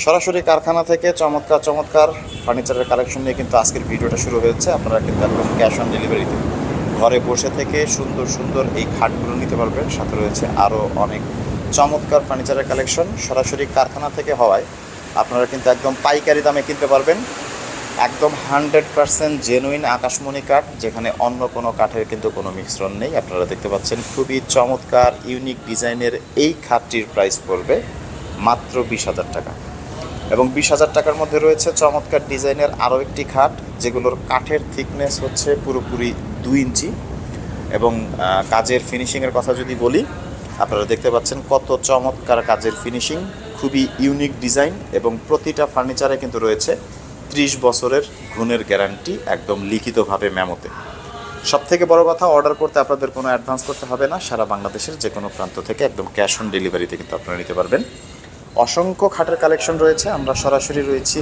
সরাসরি কারখানা থেকে চমৎকার চমৎকার ফার্নিচারের কালেকশন নিয়ে কিন্তু আজকের ভিডিওটা শুরু হয়েছে। আপনারা কিন্তু একদম ক্যাশ অন ডেলিভারিতে ঘরে বসে থেকে সুন্দর সুন্দর এই খাটগুলো নিতে পারবেন। সাথে রয়েছে আরও অনেক চমৎকার ফার্নিচারের কালেকশন। সরাসরি কারখানা থেকে হওয়ায় আপনারা কিন্তু একদম পাইকারি দামে কিনতে পারবেন। একদম হান্ড্রেড পার্সেন্ট জেনুইন আকাশমণি কাঠ, যেখানে অন্য কোনো কাঠের কিন্তু কোনো মিশ্রণ নেই। আপনারা দেখতে পাচ্ছেন খুবই চমৎকার ইউনিক ডিজাইনের এই খাটটির প্রাইস পড়বে মাত্র বিশ হাজার টাকা। এবং বিশ হাজার টাকার মধ্যে রয়েছে চমৎকার ডিজাইনের আরও একটি খাট, যেগুলোর কাঠের থিকনেস হচ্ছে পুরোপুরি দুই ইঞ্চি। এবং কাজের ফিনিশিংয়ের কথা যদি বলি, আপনারা দেখতে পাচ্ছেন কত চমৎকার কাজের ফিনিশিং খুবই ইউনিক ডিজাইন এবং প্রতিটা ফার্নিচারে কিন্তু রয়েছে ত্রিশ বছরের ঘুণের গ্যারান্টি একদম লিখিতভাবে মেমোতে সব থেকে বড় কথা অর্ডার করতে আপনাদের কোনো অ্যাডভান্স করতে হবে না, সারা বাংলাদেশের যে কোনো প্রান্ত থেকে একদম ক্যাশ অন ডেলিভারিতে কিন্তু আপনারা নিতে পারবেন। অসংখ্য খাটের কালেকশন রয়েছে। আমরা সরাসরি রয়েছি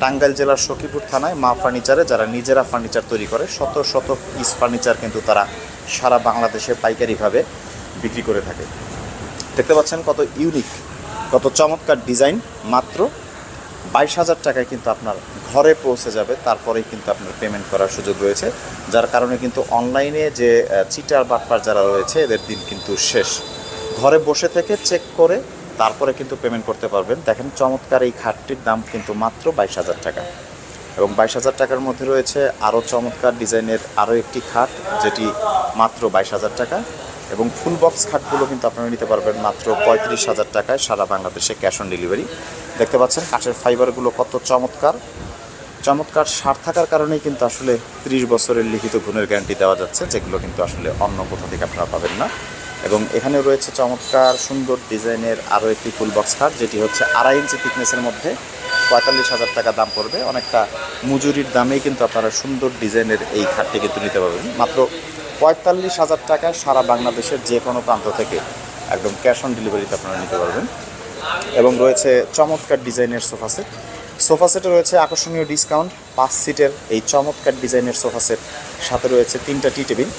টাঙ্গাইল জেলার সখীপুর থানায় মা ফার্নিচারে, যারা নিজেরা ফার্নিচার তৈরি করে, শত শত পিস ফার্নিচার কিন্তু তারা সারা বাংলাদেশে পাইকারিভাবে বিক্রি করে থাকে। দেখতে পাচ্ছেন কত ইউনিক কত চমৎকার ডিজাইন মাত্র বাইশ হাজার টাকায় কিন্তু আপনার ঘরে পৌঁছে যাবে। তারপরেই কিন্তু আপনার পেমেন্ট করার সুযোগ রয়েছে। যার কারণে কিন্তু অনলাইনে যে চিটার বাটপার যারা রয়েছে, এদের দিন কিন্তু শেষ। ঘরে বসে থেকে চেক করে তারপরে কিন্তু পেমেন্ট করতে পারবেন। দেখেন চমৎকার এই খাটটির দাম কিন্তু মাত্র বাইশ হাজার টাকা। এবং বাইশ হাজার টাকার মধ্যে রয়েছে আরও চমৎকার ডিজাইনের আরও একটি খাট, যেটি মাত্র বাইশ হাজার টাকা। এবং ফুল বক্স খাটগুলো কিন্তু আপনারা নিতে পারবেন মাত্র পঁয়ত্রিশ হাজার টাকায় সারা বাংলাদেশে ক্যাশ অন ডেলিভারি দেখতে পাচ্ছেন কাঠের ফাইবারগুলো কত চমৎকার। চমৎকার সার থাকার কারণেই কিন্তু আসলে ত্রিশ বছরের লিখিত গুণের গ্যারান্টি দেওয়া যাচ্ছে, যেগুলো কিন্তু আসলে অন্য কোথা থেকে আপনারা পাবেন না। এবং এখানে রয়েছে চমৎকার সুন্দর ডিজাইনের আরও একটি ফুল বক্স খাট, যেটি হচ্ছে আড়াই ইঞ্চি থিকনেসের মধ্যে পঁয়তাল্লিশ হাজার টাকা দাম পড়বে। অনেকটা মজুরির দামেই কিন্তু আপনারা সুন্দর ডিজাইনের এই খাটটি কিন্তু নিতে পারবেন। মাত্র পঁয়তাল্লিশ হাজার টাকায় সারা বাংলাদেশের যে কোনো প্রান্ত থেকে একদম ক্যাশ অন ডেলিভারিতে আপনারা নিতে পারবেন। এবং রয়েছে চমৎকার ডিজাইনের সোফা সেট। সোফা সেটে রয়েছে আকর্ষণীয় ডিসকাউন্ট পাঁচ সিটের এই চমৎকার ডিজাইনের সোফা সেট। সাথে রয়েছে তিনটা টি টেবিল।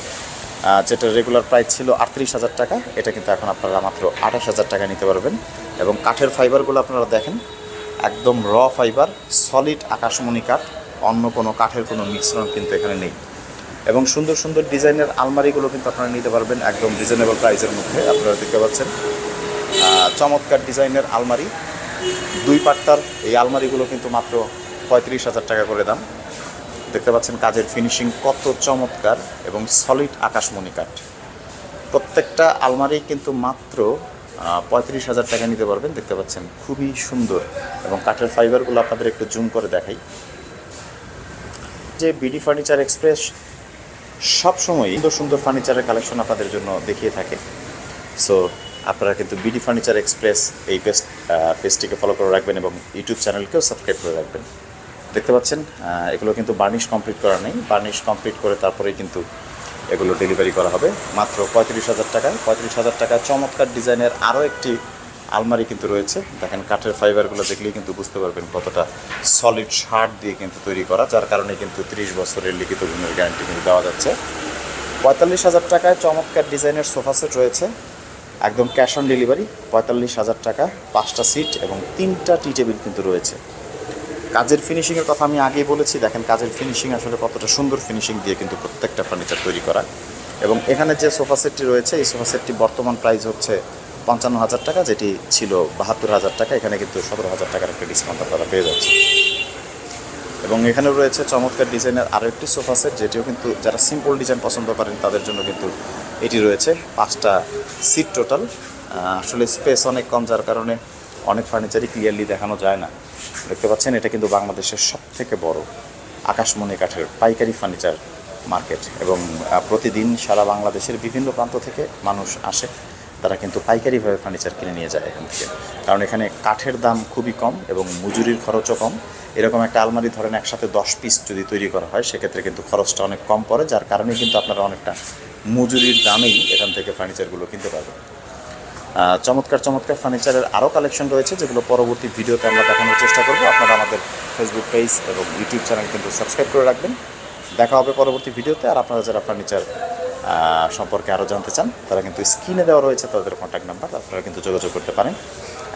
যেটা রেগুলার প্রাইস ছিল আটত্রিশ হাজার টাকা, এটা কিন্তু এখন আপনারা মাত্র আঠাশ হাজার টাকা নিতে পারবেন। এবং কাঠের ফাইবারগুলো আপনারা দেখেন, একদম র ফাইবার সলিড আকাশমণি কাঠ, অন্য কোনো কাঠের কোনো মিশ্রণ কিন্তু এখানে নেই। এবং সুন্দর সুন্দর ডিজাইনের আলমারিগুলো কিন্তু আপনারা নিতে পারবেন একদম রিজনেবল প্রাইসের মধ্যে, আপনারা দেখতে পাচ্ছেন। চমৎকার ডিজাইনের আলমারি। দুই পাট্টার এই আলমারিগুলো কিন্তু মাত্র পঁয়ত্রিশ হাজার টাকা করে দাম। দেখতে পাচ্ছেন কাজের ফিনিশিং কত চমৎকার এবং সলিড আকাশমণি কাঠ। প্রত্যেকটা আলমারি কিন্তু মাত্র পঁয়ত্রিশ হাজার টাকা নিতে পারবেন। দেখতে পাচ্ছেন খুবই সুন্দর এবং কাঠের ফাইবারগুলো আপনাদের একটু জুম করে দেখাই। যে বিডি ফার্নিচার এক্সপ্রেস সবসময় সুন্দর সুন্দর ফার্নিচারের কালেকশন আপনাদের জন্য দেখিয়ে থাকে। সো আপনারা কিন্তু বিডি ফার্নিচার এক্সপ্রেস এই পেজ পেজটিকে ফলো করে রাখবেন এবং ইউটিউব চ্যানেলকেও সাবস্ক্রাইব করে রাখবেন। দেখতে পাচ্ছেন এগুলো কিন্তু বার্নিশ কমপ্লিট করা নেই। বার্নিশ কমপ্লিট করে তারপরেই কিন্তু এগুলো ডেলিভারি করা হবে। মাত্র পঁয়ত্রিশ হাজার টাকায়। পঁয়ত্রিশ হাজার টাকায় চমৎকার ডিজাইনের আরও একটি আলমারি কিন্তু রয়েছে। দেখেন, কাঠের ফাইবারগুলো দেখলেই কিন্তু বুঝতে পারবেন কতটা সলিড শার্ট দিয়ে কিন্তু তৈরি করা, যার কারণে কিন্তু ত্রিশ বছরের লিখিত গুণের গ্যারান্টি কিন্তু দেওয়া যাচ্ছে। পঁয়তাল্লিশ হাজার টাকায় চমৎকার ডিজাইনের সোফা সেট রয়েছে। একদম ক্যাশ অন ডেলিভারি পঁয়তাল্লিশ হাজার টাকা, পাঁচটা সিট এবং তিনটা টি টেবিল কিন্তু রয়েছে। কাজের ফিনিশিংয়ের কথা আমি আগেই বলেছি। দেখেন, কাজের ফিনিশিং আসলে কতটা সুন্দর ফিনিশিং দিয়ে কিন্তু প্রত্যেকটা ফার্নিচার তৈরি করা। এবং এখানে যে সোফা সেটটি রয়েছে, এই সোফা সেটটি বর্তমান প্রাইস হচ্ছে পঞ্চান্ন হাজার টাকা, যেটি ছিল বাহাত্তর হাজার টাকা। এখানে কিন্তু সতেরো হাজার টাকার একটা ডিসকাউন্ট আপনারা পেয়ে যাচ্ছে এবং এখানে রয়েছে চমৎকার ডিজাইনের আরও একটি সোফা সেট যেটিও কিন্তু যারা সিম্পল ডিজাইন পছন্দ করেন, তাদের জন্য কিন্তু এটি রয়েছে। পাঁচটা সিট টোটাল আসলে স্পেস অনেক কম, যার কারণে অনেক ফার্নিচারই ক্লিয়ারলি দেখানো যায় না। দেখতে পাচ্ছেন, এটা কিন্তু বাংলাদেশের সব থেকে বড় আকাশমণি কাঠের পাইকারি ফার্নিচার মার্কেট এবং প্রতিদিন সারা বাংলাদেশের বিভিন্ন প্রান্ত থেকে মানুষ আসে। তারা কিন্তু পাইকারিভাবে ফার্নিচার কিনে নিয়ে যায় এখান থেকে। কারণ এখানে কাঠের দাম খুবই কম এবং মজুরির খরচও কম। এরকম একটা আলমারি ধরেন একসাথে দশ পিস যদি তৈরি করা হয়, সেক্ষেত্রে কিন্তু খরচটা অনেক কম পড়ে, যার কারণে কিন্তু আপনারা অনেকটা মজুরির দামেই এখান থেকে ফার্নিচারগুলো কিনতে পারবেন। চমৎকার চমৎকার ফার্নিচারের আরও কালেকশন রয়েছে, যেগুলো পরবর্তী ভিডিওতে আমরা দেখানোর চেষ্টা করব। আপনারা আমাদের ফেসবুক পেজ এবং ইউটিউব চ্যানেল কিন্তু সাবস্ক্রাইব করে রাখবেন। দেখা হবে পরবর্তী ভিডিওতে, আর আপনারা যারা ফার্নিচার সম্পর্কে আরও জানতে চান, তারা কিন্তু স্ক্রিনে দেওয়া রয়েছে তাদের কন্ট্যাক্ট নাম্বার আপনারা কিন্তু যোগাযোগ করতে পারেন।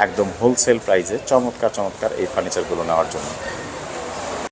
একদম হোলসেল প্রাইসে চমৎকার চমৎকার এই ফার্নিচারগুলো নেওয়ার জন্য।